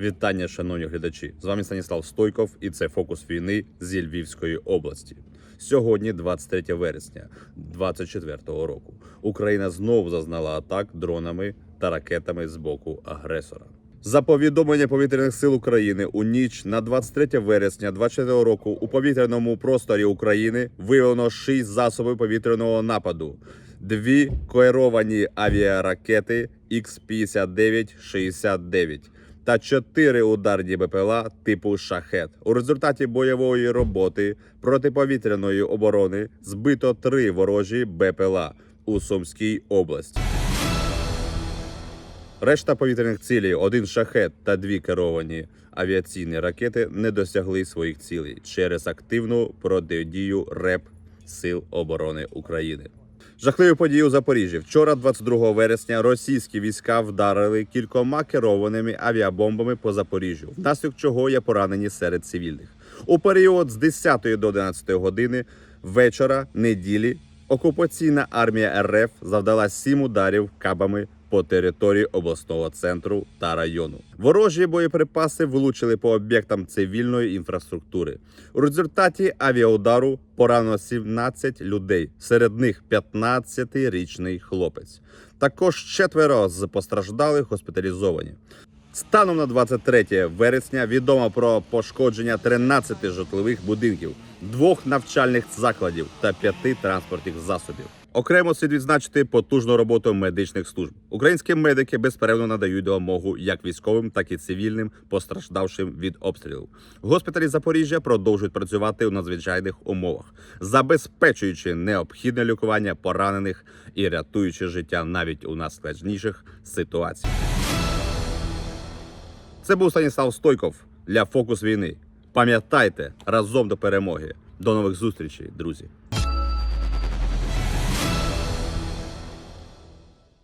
Вітання, шановні глядачі! З вами Станіслав Стойков, і це фокус війни зі Львівської області. Сьогодні, 23 вересня 2024 року, Україна знову зазнала атак дронами та ракетами з боку агресора. За повідомлення повітряних сил України у ніч на 23 вересня 2024 року у повітряному просторі України виявлено 6 засобів повітряного нападу, дві коеровані авіаракети Х-59-69 та чотири ударні БПЛА типу шахет. У результаті бойової роботи протиповітряної оборони збито три ворожі БПЛА у Сумській області. Решта повітряних цілей, один шахет та дві керовані авіаційні ракети не досягли своїх цілей через активну протидію РЕП Сил оборони України. Жахливі події у Запоріжжі. Вчора, 22 вересня, російські війська вдарили кількома керованими авіабомбами по Запоріжжю, внаслідок чого є поранені серед цивільних. У період з 10 до 11 години вечора неділі окупаційна армія РФ завдала сім ударів кабами по території обласного центру та району. Ворожі боєприпаси влучили по об'єктам цивільної інфраструктури. У результаті авіаудару поранено 17 людей, серед них 15-річний хлопець. Також четверо з постраждалих госпіталізовані. Станом на 23 вересня відомо про пошкодження 13 житлових будинків, двох навчальних закладів та п'яти транспортних засобів. Окремо слід відзначити потужну роботу медичних служб. Українські медики безперервно надають допомогу як військовим, так і цивільним, постраждавшим від обстрілів. Госпіталі Запоріжжя продовжують працювати у надзвичайних умовах, забезпечуючи необхідне лікування поранених і рятуючи життя навіть у найскладніших ситуаціях. Це був Станіслав Стойков для Фокус війни. Пам'ятайте разом до перемоги. До нових зустрічей, друзі.